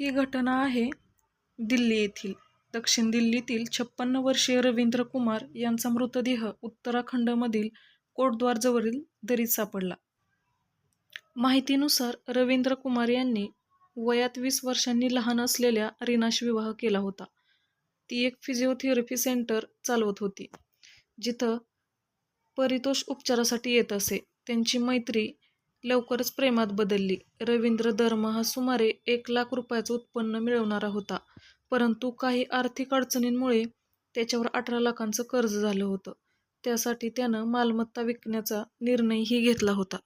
ही घटना आहे दिल्ली येथील. दक्षिण दिल्लीतील छप्पन्न वर्षीय रवींद्र कुमार यांचा मृतदेह उत्तराखंडमधील कोटद्वारजवळील दरीत सापडला. माहितीनुसार रवींद्र कुमार यांनी वयात वीस वर्षांनी लहान असलेल्या रीनाशी विवाह केला होता. ती एक फिजिओथेरपी सेंटर चालवत होती जिथं परितोष उपचारासाठी येत असे. त्यांची मैत्री लवकरच प्रेमात बदलली. रवींद्र दरमहा सुमारे एक लाख रुपयाचं उत्पन्न मिळवणारा होता. परंतु काही आर्थिक अडचणींमुळे त्याच्यावर अठरा लाखांचं कर्ज झालं होतं. त्यासाठी त्यानं मालमत्ता विकण्याचा निर्णयही घेतला होता.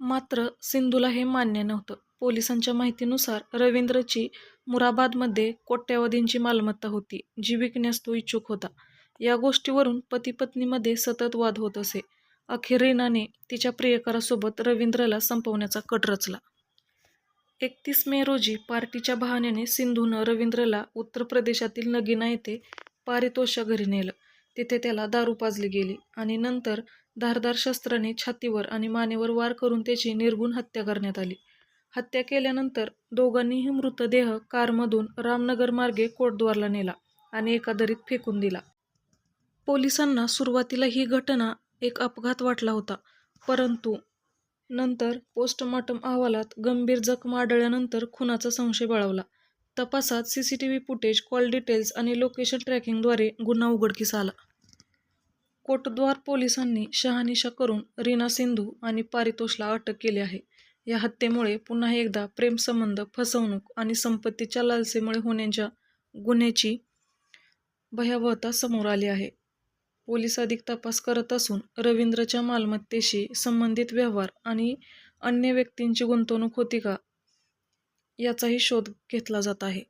मात्र सिंधूला हे मान्य नव्हतं. पोलिसांच्या माहितीनुसार रवींद्रची मुराबादमध्ये कोट्यावधींची मालमत्ता होती जी विकण्यास तो इच्छुक होता. या गोष्टीवरून पती पत्नीमध्ये सतत वाद होत असे. अखेर रीनाने तिच्या प्रियकरासोबत रवींद्रला संपवण्याचा कट रचला. एकतीस मे रोजी पार्टीच्या बहाण्याने सिंधूनं रवींद्रला उत्तर प्रदेशातील नगिना येथे पारितोषा घरी नेलं. तिथे त्याला दारू पाजली गेली आणि नंतर धारदार शस्त्राने छातीवर आणि मानेवर वार करून त्याची निर्गुण हत्या करण्यात आली. हत्या केल्यानंतर दोघांनीही मृतदेह कारमधून रामनगर मार्गे कोटद्वारला नेला आणि एका दरीत फेकून दिला. पोलिसांना सुरुवातीला ही घटना एक अपघात वाटला होता. परंतु नंतर पोस्टमॉर्टम अहवालात गंभीर जखम आढळल्यानंतर खुनाचा संशय बळावला तपासात C C T V footage call details and location ट्रॅकिंगद्वारे गुन्हा उघडकीस आला. कोटद्वार पोलिसांनी शहानिशा करून रीना सिंधू आणि पारितोषला अटक केली आहे. या हत्येमुळे पुन्हा एकदा प्रेमसंबंध फसवणूक आणि संपत्तीच्या लालसेमुळे होण्याच्या गुन्ह्याची भयावहता समोर आली आहे. पोलीस अधिक तपास करत असून रवींद्रच्या मालमत्तेशी संबंधित व्यवहार आणि अन्य व्यक्तींची गुंतवणूक होती का याचाही शोध घेतला जात आहे.